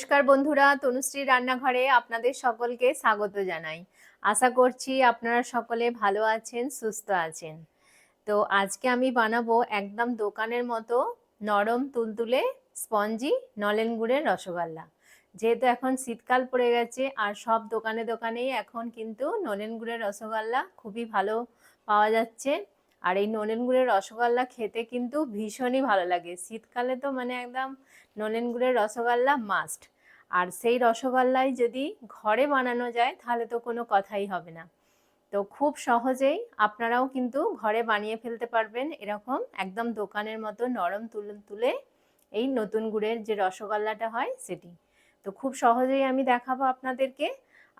নমস্কার বন্ধুরা তনুশ্রী রান্নাঘরে আপনাদের সকলকে স্বাগত জানাই। আশা করছি আপনারা সকলে ভালো আছেন, সুস্থ আছেন। তো আজকে আমি বানাবো একদম দোকানের মতো নরম তুলতুলে স্পঞ্জি নলেন গুড়ের রসগোল্লা। যেহেতু এখন শীতকাল পড়ে গেছে আর সব দোকানে দোকানেই এখন কিন্তু নলেন গুড়ের রসগোল্লা খুবই ভালো পাওয়া যাচ্ছে। আর এই নলেন গুড়ের রসগোল্লা খেতে কিন্তু ভীষণই ভালো লাগে। শীতকালে তো মানে একদম নলেন গুড়ের রসগোল্লা মাস্ট আর সেই রসগোল্লাই যদি ঘরে বানানো যায়, তাহলে তো কোনো কথাই হবে না। তো খুব সহজেই আপনারাও কিন্তু ঘরে বানিয়ে ফেলতে পারবেন এরকম একদম দোকানের মতো নরম তুলে তুলে এই নতুন গুড়ের যে রসগোল্লাটা হয় সেটি। তো খুব সহজেই আমি দেখাবো আপনাদেরকে।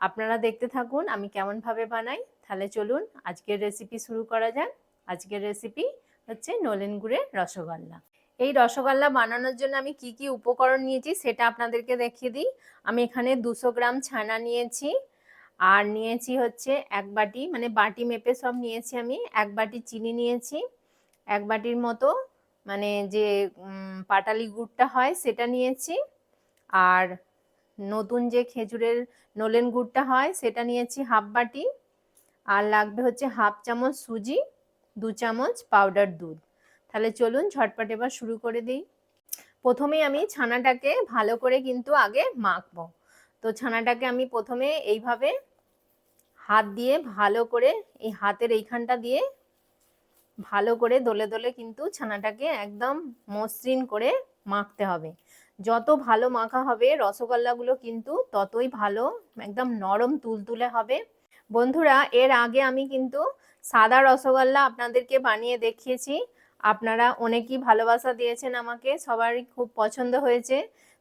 আপনারা দেখতে থাকুন আমি কেমনভাবে বানাই। তাহলে চলুন আজকের রেসিপি শুরু করা যাক। আজকের রেসিপি হচ্ছে নলেন গুড়ের রসগোল্লা। এই রসগোল্লা বানানোর জন্য আমি কি কি উপকরণ নিয়েছি সেটা আপনাদেরকে দেখিয়ে দিই। আমি এখানে দুশো গ্রাম ছানা নিয়েছি আর নিয়েছি হচ্ছে এক বাটি মানে বাটি মেপে সব নিয়েছি আমি, এক বাটি চিনি নিয়েছি, এক বাটির মতো মানে যে পাটালি গুড়টা হয় সেটা নিয়েছি আর নতুন যে খেজুরের নলেন গুড়টা হয় সেটা নিয়েছি হাফ বাটি আর লাগবে হচ্ছে হাফ চামচ সুজি, দু চামচ পাউডার দুধ। তাহলে চলুন ঝটপট এবার শুরু করে দিই। প্রথমেই আমি ছানাটাকে ভালো করে কিন্তু আগে মাখবো। তো ছানাটাকে আমি প্রথমে এইভাবে হাত দিয়ে ভালো করে, এই হাতের এইখানটা দিয়ে ভালো করে দলে দলে কিন্তু ছানাটাকে একদম মসৃণ করে মাখতে হবে। যত ভালো মাখা হবে রসগোল্লাগুলো কিন্তু ততই ভালো, একদম নরম তুলতুলে হবে। বন্ধুরা, এর আগে আমি কিন্তু সাদা রসগোল্লা আপনাদেরকে বানিয়ে দেখিয়েছি। আপনারা অনেকই ভালোবাসা দিয়েছেন আমাকে, সবারই খুব পছন্দ হয়েছে।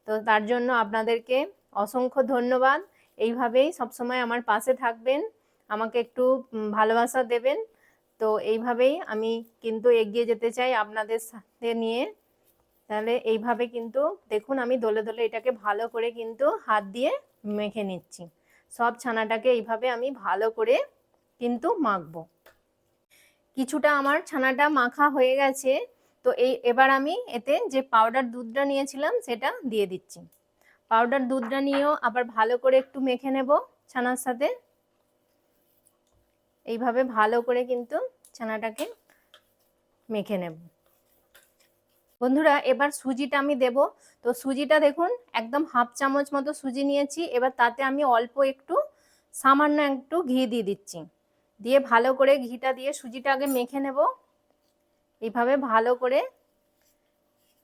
তো তার জন্য আপনাদেরকে অসংখ্য ধন্যবাদ। এইভাবেই সবসময় আমার পাশে থাকবেন, আমাকে একটু ভালোবাসা দেবেন। তো এইভাবেই আমি কিন্তু এগিয়ে যেতে চাই আপনাদের সাথে নিয়ে। তাহলে এইভাবে কিন্তু দেখুন আমি দলে দলে এটাকে ভালো করে কিন্তু হাত দিয়ে মেখে নিচ্ছি। সব ছানাটাকে এইভাবে আমি ভালো করে কিন্তু মাখবো। কিছুটা আমার ছানাটা মাখা হয়ে গেছে। তো এই, এবার আমি এতে যে পাউডার দুধটা নিয়েছিলাম সেটা দিয়ে দিচ্ছি। পাউডার দুধটা নিয়েও আবার ভালো করে একটু মেখে নেব ছানার সাথে। এইভাবে ভালো করে কিন্তু ছানাটাকে মেখে নেব। বন্ধুরা, এবার সুজিটা আমি দেব। তো সুজিটা দেখুন, একদম হাফ চামচ মতো সুজি নিয়েছি। এবার তাতে আমি অল্প একটু সামান্য একটু ঘি দিয়ে দিচ্ছি। দিয়ে ভালো করে ঘিটা দিয়ে সুজিটা আগে মেখে নেব। এইভাবে ভালো করে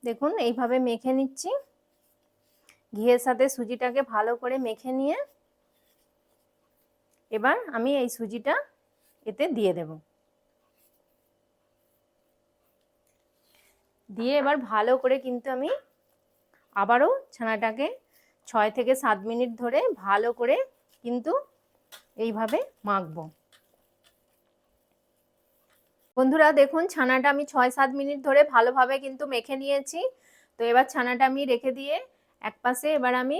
দেখুন, এইভাবে মেখে নিচ্ছি। ঘিয়ের সাথে সুজিটাকে ভালো করে মেখে নিয়ে এবার আমি এই সুজিটা এতে দিয়ে দেব। দিয়ে এবার ভালো করে কিন্তু আমি আবারও ছানাটাকে ছয় থেকে সাত মিনিট ধরে ভালো করে কিন্তু এইভাবে মাখবো। বন্ধুরা দেখুন, ছানাটা আমি ছয় সাত মিনিট ধরে ভালোভাবে কিন্তু মেখে নিয়েছি। তো এবার ছানাটা আমি রেখে দিয়ে এক পাশে এবার আমি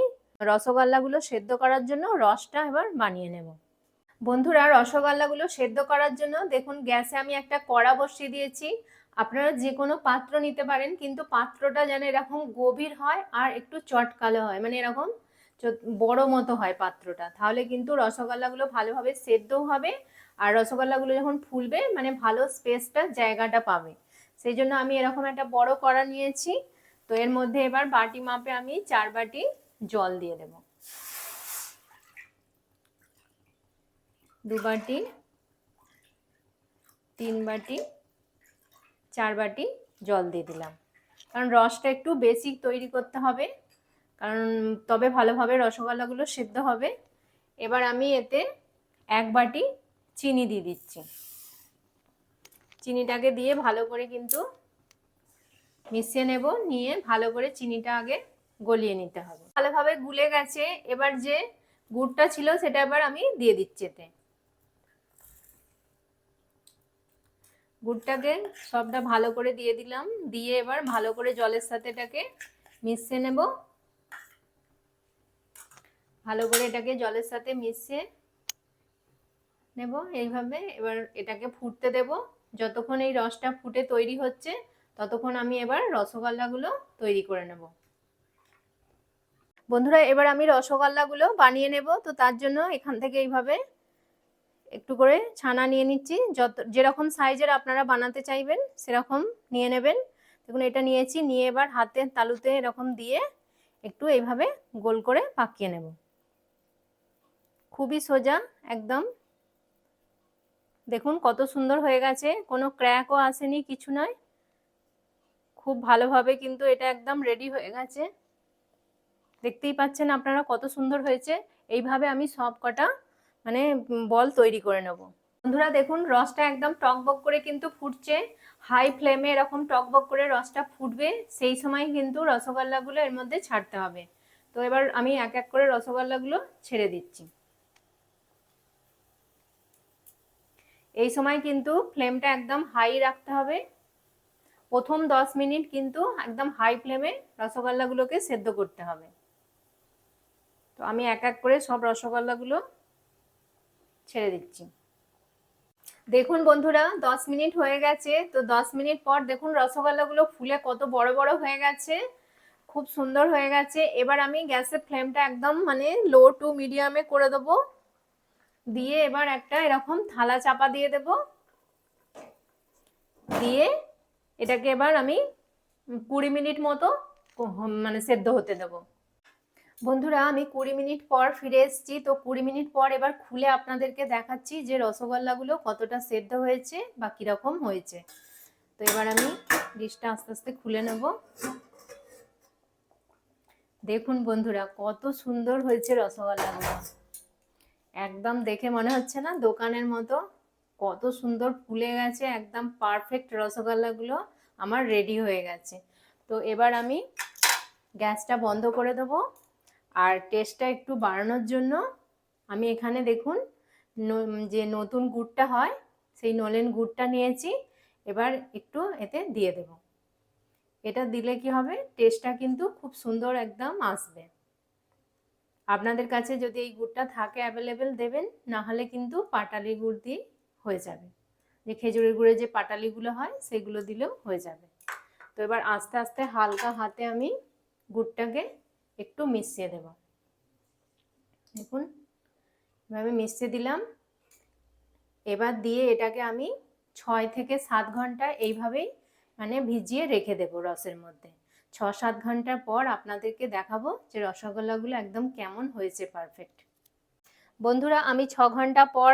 রসগোল্লাগুলো সেদ্ধ করার জন্য রসটা এবার বানিয়ে নেব। বন্ধুরা, রসগোল্লাগুলো সেদ্ধ করার জন্য দেখুন, গ্যাসে আমি একটা কড়া বসিয়ে দিয়েছি। আপনারা যে কোনো পাত্র নিতে পারেন, কিন্তু পাত্রটা যেন এরকম গভীর হয় আর একটু চটকালো হয়। মানে এরকম বড় মতো হয় পাত্রটা, তাহলে কিন্তু রসগোল্লাগুলো ভালোভাবে সেদ্ধও হবে আর রসগোল্লাগুলো যখন ফুলবে মানে ভালো স্পেসটা, জায়গাটা পাবে। সেই জন্য আমি এরকম একটা বড় কড়া নিয়েছি। তো এর মধ্যে এবার বাটি মাপে আমি চার বাটি জল দিয়ে দেব। দু বাটি, তিন বাটি, চার বাটি জল দিয়ে দিলাম। কারণ রসটা একটু বেশি তৈরি করতে হবে। কারণ তবে ভালোভাবে রসগোল্লাগুলো সেদ্ধ হবে। এবার আমি এতে এক বাটি চিনি দিয়ে দিচ্ছি। চিনিটাকে দিয়ে ভালো করে কিন্তু মিশিয়ে নেব, নিয়ে ভালো করে চিনিটা আগে গলিয়ে নিতে হবে। ভালোভাবে গুলে গেছে, এবার যে গুড়টা ছিল সেটা এবার আমি দিয়ে দিচ্ছি এতে। গুড়টাকে সবটা ভালো করে দিয়ে দিলাম, দিয়ে এবার ভালো করে জলের সাথে এটাকে মিশিয়ে নেব। ভালো করে এটাকে জলের সাথে মিশিয়ে নেব এইভাবে। এবার এটাকে ফুটতে দেব। যতক্ষণ এই রসটা ফুটে তৈরি হচ্ছে, ততক্ষণ আমি এবার রসগোল্লাগুলো তৈরি করে নেব। বন্ধুরা, এবার আমি রসগোল্লাগুলো বানিয়ে নেব। তো তার জন্য এখান থেকে এইভাবে একটু করে ছানা নিয়ে নিচ্ছি। যত, যেরকম সাইজের আপনারা বানাতে চাইবেন, সেরকম নিয়ে নেবেন। দেখুন, এটা নিয়েছি। নিয়ে এবার হাতের তালুতে এরকম দিয়ে একটু এইভাবে গোল করে পাকিয়ে নেব। খুবই সোজা, একদম। দেখুন কত সুন্দর হয়ে গেছে, কোনো ক্র্যাকও আসেনি, কিছু নয়। খুব ভালোভাবে কিন্তু এটা একদম রেডি হয়ে গেছে। দেখতেই পাচ্ছেন আপনারা কত সুন্দর হয়েছে। এইভাবে আমি সব কটা মানে বল তৈরি করে নেব। বন্ধুরা দেখুন, রসটা একদম টকবক করে কিন্তু ফুটছে। হাই ফ্লেমে এরকম টকবক করে রসটা ফুটবে, সেই সময় কিন্তু রসগোল্লাগুলো এর মধ্যে ছাড়তে হবে। তো এবার আমি এক এক করে রসগোল্লাগুলো ছেড়ে দিচ্ছি। এই সময় কিন্তু ফ্লেমটা একদম হাই রাখতে হবে। প্রথম দশ মিনিট কিন্তু একদম হাই ফ্লেমে রসগোল্লাগুলোকে সেদ্ধ করতে হবে। তো আমি এক এক করে সব রসগোল্লাগুলো ছেড়ে দিচ্ছি। দেখুন বন্ধুরা, দশ মিনিট হয়ে গেছে। তো দশ মিনিট পর দেখুন রসগোল্লাগুলো ফুলে কত বড় বড় হয়ে গেছে। খুব সুন্দর হয়ে গেছে। এবার আমি গ্যাসের ফ্লেমটা একদম মানে লো টু মিডিয়ামে করে দেবো। দিয়ে এবার একটা এরকম থালা চাপা দিয়ে দেব। দিয়ে এটাকে এবার আমি কুড়ি মিনিট মতো মানে সেদ্ধ হতে দেব। বন্ধুরা, আমি কুড়ি মিনিট পর ফিরে এসেছি। তো কুড়ি মিনিট পর এবার খুলে আপনাদেরকে দেখাচ্ছি যে রসগোল্লাগুলো কতটা সেদ্ধ হয়েছে বা কীরকম হয়েছে। তো এবার আমি ডিশটা আস্তে আস্তে খুলে নেব। দেখুন বন্ধুরা, কত সুন্দর হয়েছে রসগোল্লাগুলো। একদম দেখে মনে হচ্ছে না দোকানের মতো। কত সুন্দর ফুলে গেছে, একদম পারফেক্ট রসগোল্লাগুলো আমার রেডি হয়ে গেছে। তো এবার আমি গ্যাসটা বন্ধ করে দেবো আর টেস্টটা একটু বাড়ানোর জন্য আমি এখানে দেখুন যে নতুন গুড়টা হয়, সেই নলেন গুড়টা নিয়েছি। এবার একটু এতে দিয়ে দেব। এটা দিলে কি হবে? টেস্টটা কিন্তু খুব সুন্দর একদম আসবে। আপনাদের কাছে যদি এই গুড়টা থাকে অ্যাভেলেবেল দেবেন না হলে কিন্তু পাটালি গুড় দিয়ে হয়ে যাবে। যে খেজুরের গুড়ে যে পাটালিগুলো হয়, সেগুলো দিলেও হয়ে যাবে। তো এবার আস্তে আস্তে হালকা হাতে আমি গুড়টাকে একটু মিশিয়ে দেব। দেখুন, এভাবে মিশিয়ে দিলাম। এবার দিয়ে এটাকে আমি ছয় থেকে সাত ঘণ্টা এইভাবেই মানে ভিজিয়ে রেখে দেব রসের মধ্যে। ছ সাত ঘণ্টার পর আপনাদেরকে দেখাবো যে রসগোল্লাগুলো একদম কেমন হয়েছে পারফেক্ট বন্ধুরা, আমি ছ ঘণ্টা পর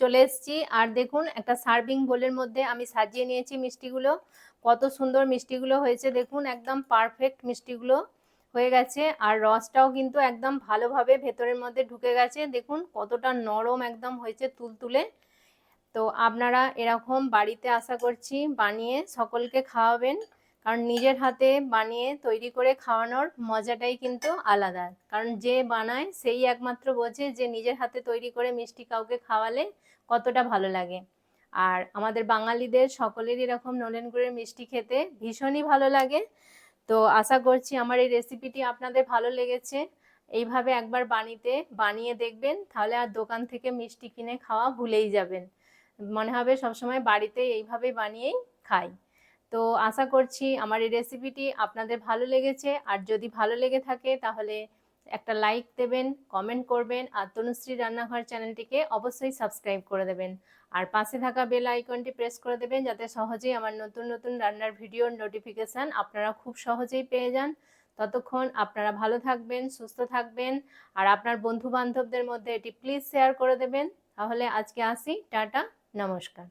চলে এসেছি। আর দেখুন, একটা সার্ভিং বোলের মধ্যে আমি সাজিয়ে নিয়েছি মিষ্টিগুলো। কত সুন্দর মিষ্টিগুলো হয়েছে। দেখুন, একদম পারফেক্ট মিষ্টিগুলো হয়ে গেছে। আর রসটাও কিন্তু একদম ভালোভাবে ভেতরের মধ্যে ঢুকে গেছে। দেখুন, কতটা নরম একদম হয়েছে তুলতুলে। তো আপনারা এরকম বাড়িতে আশা করছি বানিয়ে সকলকে খাওয়াবেন। কারণ নিজের হাতে বানিয়ে তৈরি করে খাওয়ানোর মজাটাই কিন্তু আলাদা। কারণ যে বানায় সেই একমাত্র বোঝে যে নিজের হাতে তৈরি করে মিষ্টি কাউকে খাওয়ালে কতটা ভালো লাগে। আর আমাদের বাঙালিদের সকলেরই এরকম নলেন গুড়ের মিষ্টি খেতে ভীষণই ভালো লাগে। তো আশা করছি আমার এই রেসিপিটি আপনাদের ভালো লেগেছে। এইভাবে একবার বানিতে বানিয়ে দেখবেন, তাহলে আর দোকান থেকে মিষ্টি কিনে খাওয়া ভুলেই যাবেন। মনে হবে সবসময় বাড়িতে এইভাবে বানিয়েই খাই। তো আশা করছি আমার এই রেসিপিটি আপনাদের ভালো লেগেছে। আর যদি ভালো লেগে থাকে তাহলে একটা লাইক দেবেন কমেন্ট করবেন, আর তনুশ্রী রান্নাঘর চ্যানেলটিকে অবশ্যই সাবস্ক্রাইব করে দেবেন। আর পাশে থাকা বেল আইকনটি প্রেস করে দেবেন যাতে সহজেই আমার নতুন নতুন রান্নার ভিডিওর নোটিফিকেশান আপনারা খুব সহজেই পেয়ে যান। ততক্ষণ আপনারা ভালো থাকবেন, সুস্থ থাকবেন, আর আপনার বন্ধু বান্ধবদের মধ্যে এটি প্লিজ শেয়ার করে দেবেন। তাহলে আজকে আসি, টাটা, নমস্কার।